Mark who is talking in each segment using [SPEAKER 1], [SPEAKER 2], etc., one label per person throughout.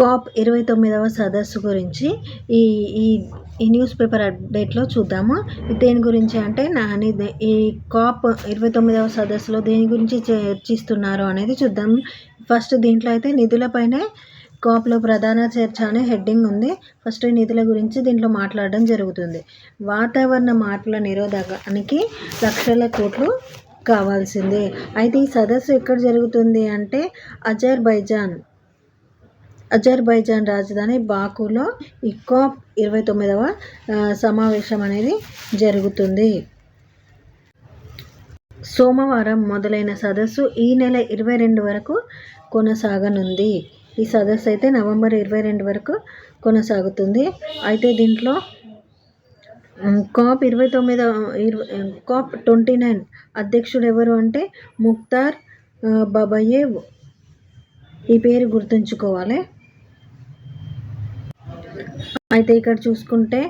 [SPEAKER 1] Cap ఇరవై తొమ్మిదవ సదస్సు గురించి ఈ ఈ ఈ న్యూస్ పేపర్ అప్డేట్లో చూద్దాము. దేని గురించి అంటే నాని ఈ కాప్ ఇరవై తొమ్మిదవ సదస్సులో దేని గురించి చర్చిస్తున్నారు అనేది చూద్దాం. ఫస్ట్ దీంట్లో అయితే నిధులపైనే కాప్లో ప్రధాన చర్చ అనే హెడ్డింగ్ ఉంది. ఫస్ట్ నిధుల గురించి దీంట్లో మాట్లాడడం జరుగుతుంది. వాతావరణ మార్పుల నిరోధకానికి లక్షల కోట్లు కావాల్సిందే. అయితే ఈ సదస్సు ఎక్కడ జరుగుతుంది అంటే అజర్బైజాన్ అజర్బైజాన్ రాజధాని బాకులో ఈ ఇరవై తొమ్మిదవ సమావేశం అనేది జరుగుతుంది. సోమవారం మొదలైన సదస్సు ఈ నెల ఇరవై రెండు వరకు కొనసాగనుంది. ఈ సదస్సు అయితే నవంబర్ ఇరవై రెండు వరకు కొనసాగుతుంది. అయితే దీంట్లో కాప్ ఇరవై తొమ్మిదవ ఇరవై కాప్ ట్వంటీ నైన్ అధ్యక్షుడు ఎవరు అంటే ముక్తార్ బబయేవ్ ఈ పేరు గుర్తుంచుకోవాలి. అయితే ఇక్కడ చూసుకుంటే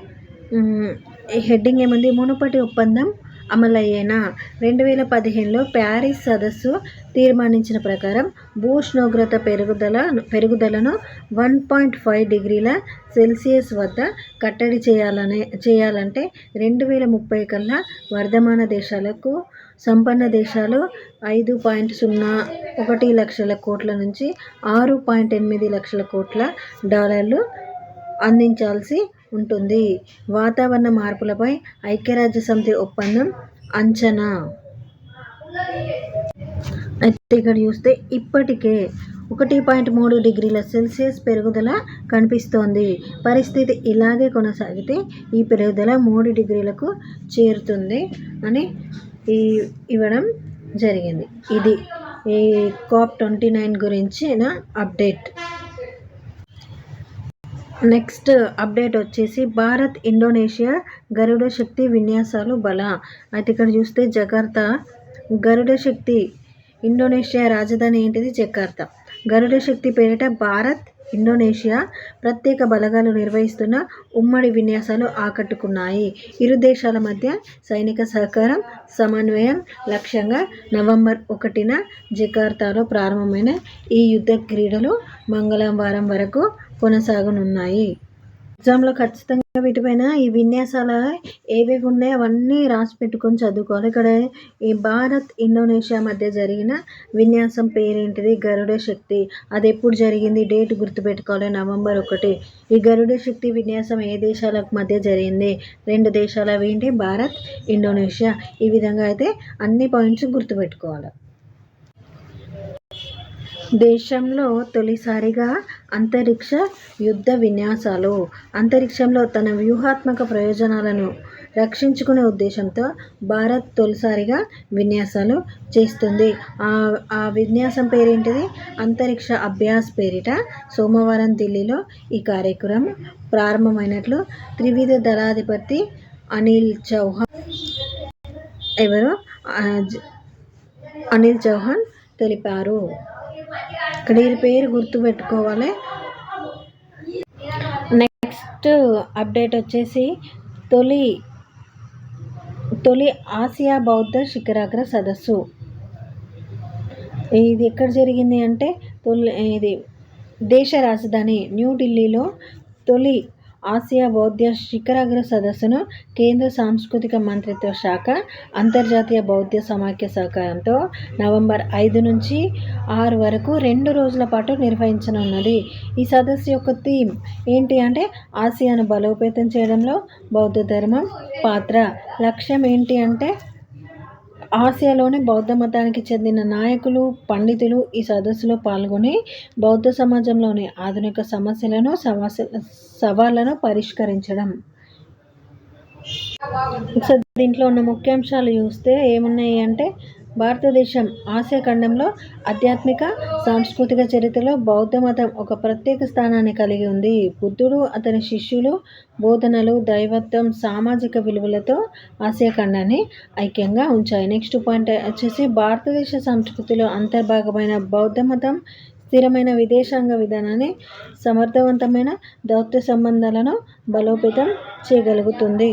[SPEAKER 1] హెడ్డింగ్ ఏముంది? మునుపటి ఒప్పందం అమలయ్యేనా? రెండు వేల పదిహేనులో ప్యారిస్ సదస్సు తీర్మానించిన ప్రకారం భూష్ణోగ్రత పెరుగుదల పెరుగుదలను వన్ పాయింట్ ఫైవ్ డిగ్రీల సెల్సియస్ వద్ద కట్టడి చేయాలనే చేయాలంటే రెండు వేల ముప్పై కల్లా వర్ధమాన దేశాలకు సంపన్న దేశాలు ఐదు పాయింట్ సున్నా ఒకటి లక్షల కోట్ల నుంచి ఆరు పాయింట్ ఎనిమిది లక్షల కోట్ల డాలర్లు అందించాల్సి ఉంటుంది. వాతావరణ మార్పులపై ఐక్యరాజ్య సమితి ఒప్పందం అంచనా. అయితే ఇక్కడ చూస్తే ఇప్పటికే ఒకటి పాయింట్ మూడు డిగ్రీల సెల్సియస్ పెరుగుదల కనిపిస్తోంది. పరిస్థితి ఇలాగే కొనసాగితే ఈ పెరుగుదల మూడు డిగ్రీలకు చేరుతుంది అని ఈ ఇవ్వడం జరిగింది. ఇది ఈ కాప్ ట్వంటీ నైన్ గురించిన అప్డేట్. నెక్స్ట్ అప్డేట్ వచ్చేసి భారత్ ఇండోనేషియా గరుడ శక్తి విన్యాసాలు బల. అయితే ఇక్కడ చూస్తే జకార్త గరుడ శక్తి ఇండోనేషియా రాజధాని ఏంటిది? జకార్త. గరుడ శక్తి పేరిట భారత్ ఇండోనేషియా ప్రత్యేక బలగాలు నిర్వహిస్తున్న ఉమ్మడి విన్యాసాలు ఆకట్టుకున్నాయి. ఇరు దేశాల మధ్య సైనిక సహకారం సమన్వయం లక్ష్యంగా నవంబర్ ఒకటిన జకార్తాలో ప్రారంభమైన ఈ యుద్ధ క్రీడలు మంగళవారం వరకు కొనసాగనున్నాయి. ఎగ్జామ్లో ఖచ్చితంగా వీటిపైన ఈ విన్యాసాల ఏవేవి ఉన్నాయో అవన్నీ రాసి పెట్టుకొని చదువుకోవాలి. ఇక్కడ ఈ భారత్ ఇండోనేషియా మధ్య జరిగిన విన్యాసం పేరేంటిది? గరుడ శక్తి. అది ఎప్పుడు జరిగింది? డేట్ గుర్తుపెట్టుకోవాలి. నవంబర్ ఒకటి. ఈ గరుడ శక్తి విన్యాసం ఏ దేశాలకు మధ్య జరిగింది? రెండు దేశాలు ఏంటి? భారత్ ఇండోనేషియా. ఈ విధంగా అయితే అన్ని పాయింట్స్ గుర్తుపెట్టుకోవాలి. దేశంలో తొలిసారిగా అంతరిక్ష యుద్ధ విన్యాసాలు. అంతరిక్షంలో తన వ్యూహాత్మక ప్రయోజనాలను రక్షించుకునే ఉద్దేశంతో భారత్ తొలిసారిగా విన్యాసాలు చేస్తుంది. ఆ విన్యాసం పేరేంటిది? అంతరిక్ష అభ్యాస్ పేరిట సోమవారం ఢిల్లీలో ఈ కార్యక్రమం ప్రారంభమైనట్లు త్రివిధ దళాధిపతి అనిల్ చౌహాన్ ఎవరు? అనిల్ చౌహాన్ తెలిపారు. ఇక్కడ వీరి పేరు గుర్తుపెట్టుకోవాలి నెక్స్ట్ అప్డేట్ వచ్చేసి తొలి తొలి ఆసియా బౌద్ధ శిఖరాగ్ర సదస్సు. ఇది ఎక్కడ జరిగింది అంటే తొలి ఇది దేశ రాజధాని న్యూఢిల్లీలో తొలి ఆసియా బౌద్ధ శిఖరాగ్ర సదస్సును కేంద్ర సాంస్కృతిక మంత్రిత్వ శాఖ అంతర్జాతీయ బౌద్ధ సమాఖ్య సహకారంతో నవంబర్ ఐదు నుంచి ఆరు వరకు రెండు రోజుల పాటు నిర్వహించనున్నది. ఈ సదస్సు యొక్క థీమ్ ఏంటి అంటే ఆసియాను బలోపేతం చేయడంలో బౌద్ధ ధర్మం పాత్ర. లక్ష్యం ఏంటి అంటే ఆసియాలోని బౌద్ధ మతానికి చెందిన నాయకులు పండితులు ఈ సదస్సులో పాల్గొని బౌద్ధ సమాజంలోని ఆధునిక సమస్యలను సవాళ్ళను పరిష్కరించడం. దీంట్లో ఉన్న ముఖ్యాంశాలు చూస్తే ఏమున్నాయి అంటే భారతదేశం ఆసియా ఖండంలో ఆధ్యాత్మిక సాంస్కృతిక చరిత్రలో బౌద్ధ మతం ఒక ప్రత్యేక స్థానాన్ని కలిగి ఉంది. బుద్ధుడు అతని శిష్యులు బోధనలు దైవత్వం సామాజిక విలువలతో ఆసియా ఖండాన్ని ఐక్యంగా ఉంచాయి. నెక్స్ట్ పాయింట్ వచ్చేసి భారతదేశ సంస్కృతిలో అంతర్భాగమైన బౌద్ధ మతం స్థిరమైన విదేశాంగ విధానాన్ని సమర్థవంతమైన దౌత్య సంబంధాలను బలోపేతం చేయగలుగుతుంది.